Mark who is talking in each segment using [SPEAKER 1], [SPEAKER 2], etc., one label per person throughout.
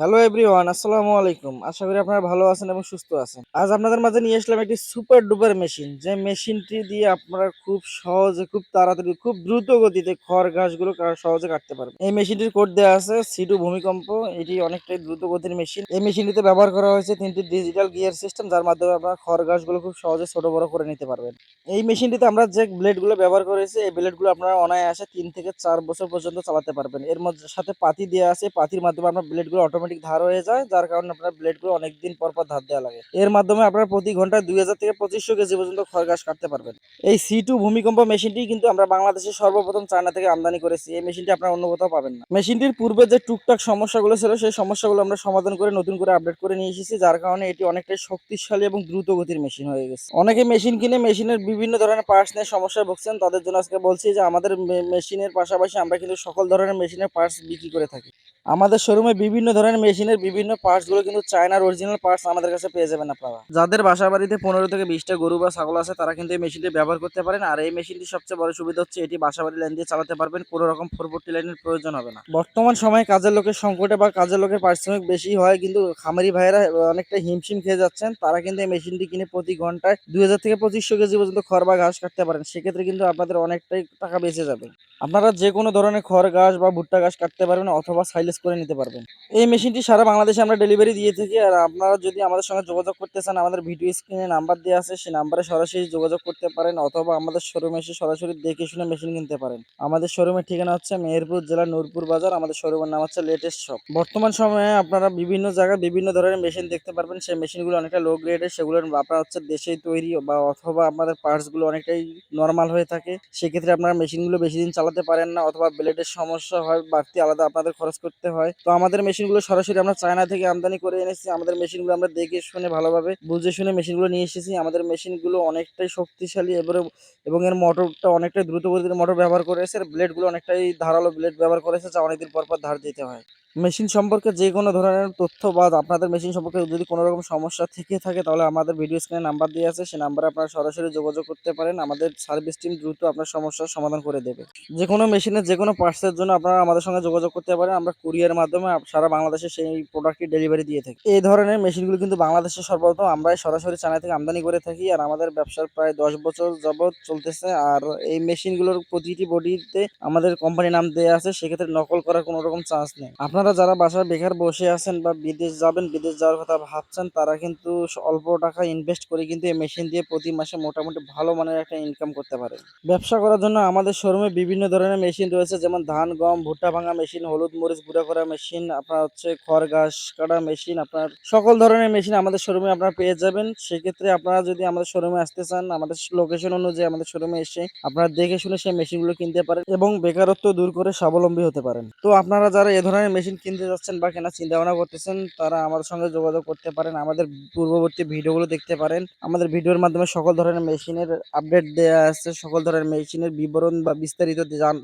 [SPEAKER 1] Hello everyone আসসালামু আলাইকুম আশা করি আপনারা ভালো আছেন এবং সুস্থ আছেন। আজ আপনাদের মাঝে নিয়ে আসলাম একটি সুপার ডুপার মেশিন যে মেশিনটি দিয়ে আপনারা খুব সহজে, খুব তাড়াতাড়ি, খুব দ্রুত গতিতে খড় ঘাসগুলো সহজে কাটতে পারবেন। এই মেশিনটির কোড দেওয়া আছে সিটু ভূমিকম্প। এটি অনেকটাই দ্রুত গতির মেশিন এই মেশিনটিতে ব্যবহার করা হয়েছে তিনটি ডিজিটাল গিয়ার সিস্টেম যার মাধ্যমে আপনারা খড় ঘাসগুলো খুব সহজে ছোট বড় করে নিতে পারবেন। এই মেশিনটিতে আমরা যে ব্লেডগুলো ব্যবহার করেছি, এই ব্লেডগুলো আপনারা অনায়াসে তিন থেকে চার বছর পর্যন্ত চালাতে পারবেন। এর মধ্যে সাথে পাতি দেওয়া আছে। পাতির মাধ্যমে আপনার ব্লেডগুলো অটোমেটিক ধার হয়ে যায়, যার কারণে আপনার ব্লেডগুলো অনেকদিন পর পর ধার দেওয়া লাগে। এর মাধ্যমে আপনারা প্রতি ঘন্টায় দুই হাজার থেকে পঁচিশশো কেজি পর্যন্ত খড় ঘাস কাটতে পারবেন। এই সি টু ভূমিকম্প মেশিনটি কিন্তু আমরা বাংলাদেশে সর্বপ্রথম চায়না থেকে আমদানি করেছি। এই মেশিনটি আপনারা অন্য কোথাও পাবেন না। মেশিনটির পূর্বে যে টুকটাক সমস্যাগুলো ছিল, সেই সমস্যাগুলো আমরা সমাধান করে নতুন করে আপডেট করে নিয়ে এসেছি, যার কারণে এটি অনেকটাই শক্তিশালী এবং দ্রুত গতির মেশিন হয়ে গেছে। অনেকে মেশিন কিনে মেশিনের বিভিন্ন ধরনের পার্টস নিয়ে সমস্যায় ভুগছেন। তাদের জন্য আজকে বলছি যে, আমাদের মেশিনের পাশাপাশি আমরা কিন্তু সকল ধরনের মেশিনের পার্টস বিক্রি করে থাকি। আমাদের শোরুমে বিভিন্ন ধরনের মেশিনের বিভিন্ন পার্টসগুলো কিন্তু চায়নার অরিজিনাল পার্টস আমাদের কাছে পেয়ে যাবেন আপনারা। যাদের বাসা বাড়িতে পনেরো থেকে বিশটা গরু বা ছাগল আছে, তারা কিন্তু এই মেশিনটি ব্যবহার করতে পারেন। আর এই মেশিনটি সবচেয়ে বড় সুবিধা হচ্ছে, এটি বাসা বাড়ি লাইন দিয়ে চালাতে পারবেন। কোনো রকম ফোরবর্তী লাইনের প্রয়োজন হবে না। বর্তমান সময়ে কাজের লোকের সংকটে বা কাজের লোকের পারিশ্রমিক বেশি হয়, কিন্তু খামারি ভাইয়েরা অনেকটা হিমশিম খেয়ে যাচ্ছেন। তারা কিন্তু এই মেশিনটি কিনে প্রতি ঘন্টায় দুই হাজার থেকে পঁচিশশো কেজি পর্যন্ত খড় বা ঘাস কাটতে পারেন। সেক্ষেত্রে কিন্তু আপনাদের অনেকটাই টাকা বেঁচে যাবে। আপনারা যে কোনো ধরনের খড়, ঘাস বা ভুট্টা ঘাস কাটতে পারবেন অথবা সাইলেস করে নিতে পারবেন। এই মেশিনটি সারা বাংলাদেশে আমরা ডেলিভারি দিয়ে থাকি। আর আপনারা যদি আমাদের সঙ্গে যোগাযোগ করতে চান, আমাদের ভিডিও স্ক্রিনে নাম্বার দেওয়া আছে, সেই নাম্বারে সরাসরি যোগাযোগ করতে পারেন অথবা আমাদের শোরুমে এসে সরাসরি দেখে শুনে মেশিন কিনতে পারেন। আমাদের শোরুমের ঠিকানা হচ্ছে মেহেরপুর জেলার নূরপুর বাজার। আমাদের শোরুমের নাম হচ্ছে লেটেস্ট শপ বর্তমান সময়ে আপনারা বিভিন্ন জায়গায় বিভিন্ন ধরনের মেশিন দেখতে পারবেন। সেই মেশিনগুলো অনেকটা লো গ্রেডের সেগুলো আপনার হচ্ছে দেশেই তৈরি বা অথবা আপনাদের পার্টসগুলো অনেকটাই নর্মাল হয়ে থাকে। সেক্ষেত্রে আপনারা মেশিনগুলো বেশি দিন চালাতে পারেন না, অথবা ব্লেডের সমস্যা হয়, বাড়তি আলাদা আপনাদের খরচ করতে হয়। তো আমাদের মেশিনগুলো সরাসরি আমরা চায়না থেকে আমদানি করে এনেছি। আমাদের মেশিনগুলো আমরা দেখে শুনে ভালোভাবে বুঝে শুনে মেশিনগুলো নিয়ে এসেছি। আমাদের মেশিনগুলো অনেকটাই শক্তিশালী এবারে এবং এর মোটরটা অনেকটাই দ্রুত গতির মোটর ব্যবহার করেছে আর ব্লেডগুলো অনেকটাই ধারালো ব্লেড ব্যবহার করেছে যা অনেকদিন পর পর ধার দিতে হয়। মেশিন সম্পর্কে যে কোনো ধরনের তথ্য বা আপনাদের মেশিন সম্পর্কে যদি কোনো রকম সমস্যা থেকে থাকে, তাহলে আমাদের ভিডিও স্ক্রিনে নাম্বার দিয়ে আছে। সেই নাম্বারে আপনারা সরাসরি যোগাযোগ করতে পারেন। আমাদের সার্ভিস টিম দ্রুত আপনার সমস্যার সমাধান করে দেবে। যে কোনো মেশিনের যে কোনো পার্টসের জন্য আপনারা আমাদের সঙ্গে যোগাযোগ করতে পারেন। আমরা কুরিয়ার মাধ্যমে সারা বাংলাদেশে সেই প্রোডাক্টটি ডেলিভারি দিয়ে থাকি। এই ধরনের মেশিনগুলো কিন্তু বাংলাদেশে সর্বপ্রথম আমরাই সরাসরি চায়না থেকে আমদানি করে থাকি। আর আমাদের ব্যবসার প্রায় দশ বছর যাবৎ চলতেছে। আর এই মেশিনগুলোর প্রতিটি বডিতে আমাদের কোম্পানির নাম দেওয়া আছে। সেক্ষেত্রে নকল করার কোনো রকম চান্স নেই। আপনারা যারা বাসায় বেকার বসে আছেন বা বিদেশ যাবেন, বিদেশ যাওয়ার কথা ভাবছেন, তারা কিন্তু অল্প টাকা ইনভেস্ট করে কিন্তু এই মেশিন দিয়ে প্রতি মাসে মোটামুটি ভালো মানের একটা ইনকাম করতে পারে। ব্যবসা করার জন্য আমাদের শোরুমে বিভিন্ন ধরনের মেশিন রয়েছে, যেমন ধান, গম, ভুট্টা ভাঙা মেশিন হলুদ, মরিচ, গুঁড়া করা মেশিন আপনার হচ্ছে খড়, ঘাস, কাটা মেশিন আপনার সকল ধরনের মেশিন আমাদের শোরুমে আপনারা পেয়ে যাবেন। সেক্ষেত্রে আপনারা যদি আমাদের শোরুমে আসতে চান, আমাদের লোকেশন অনুযায়ী আমাদের শোরুমে এসে আপনারা দেখে শুনে সেই মেশিনগুলো কিনতে পারেন এবং বেকারত্ব দূর করে স্বাবলম্বী হতে পারেন। তো আপনারা যারা এ ধরনের মেশিন কিনতে যাচ্ছেন বা কেনার চিন্তা ভাবনা করতেছেন, তারা আমাদের সঙ্গে যোগাযোগ করতে পারেন, আমাদের পূর্ববর্তী ভিডিওগুলো দেখতে পারেন। আমাদের ভিডিওর মাধ্যমে সকল ধরনের মেশিনের আপডেট দেওয়া আছে, সকল ধরনের মেশিনের বিবরণ বা বিস্তারিত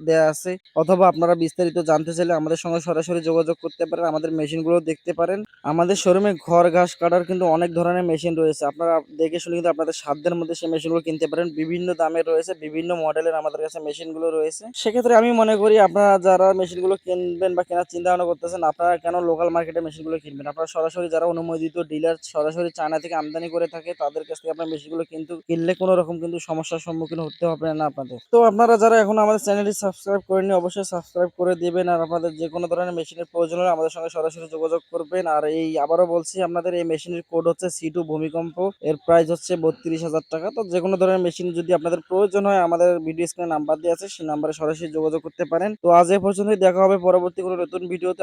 [SPEAKER 1] দেয়া আছে। অথবা আপনারা বিস্তারিত জানতে চাইলে আমাদের সঙ্গে সরাসরি যোগাযোগ করতে পারেন, আমাদের মেশিনগুলো দেখতে পারেন। আমাদের শোরুমে ঘর, ঘাস কাটার কিন্তু অনেক ধরনের মেশিন রয়েছে। আপনারা দেখে শুনে কিন্তু আপনাদের সাধ্যের মধ্যে সেই মেশিনগুলো কিনতে পারেন। বিভিন্ন দামের রয়েছে, বিভিন্ন মডেলের আমাদের কাছে মেশিনগুলো রয়েছে। সেক্ষেত্রে আমি মনে করি আপনারা যারা মেশিনগুলো কিনবেন বা কেনার চিন্তা ভাবনা করতেছেন, আপনারা কেন লোকাল মার্কেটে মেশিনগুলো কিনবেন? আপনারা সরাসরি যারা অনুমোদিত ডিলার সরাসরি চায়না থেকে আমদানি করে থাকে, তাদের কাছ থেকে আপনার মেশিনগুলো কিন্তু কিনলে কোনো রকম কিন্তু সমস্যার সম্মুখীন হতে হবে না আপনাদের। তো আপনারা যারা এখন আমাদের চ্যানেলটি সাবস্ক্রাইব করেনি অবশ্যই সাবস্ক্রাইব করে দিবেন আর আপনাদের যে কোনো ধরনের মেশিনের প্রয়োজন হলে আমাদের সঙ্গে সরাসরি যোগাযোগ করবেন। আর এই আবারও বলছি, আপনাদের এই মেশিনের কোড হচ্ছে সি টু ভূমিকম্প, এর প্রাইস হচ্ছে বত্রিশ হাজার টাকা। তো যে কোনো ধরনের মেশিন যদি আপনাদের প্রয়োজন হয়, আমাদের ভিডিও স্ক্রিনে নাম্বার দিয়ে আছে, সেই নাম্বারে সরাসরি যোগাযোগ করতে পারেন। তো আজ এ পর্যন্তই, দেখা হবে পরবর্তী কোনো নতুন ভিডিওতে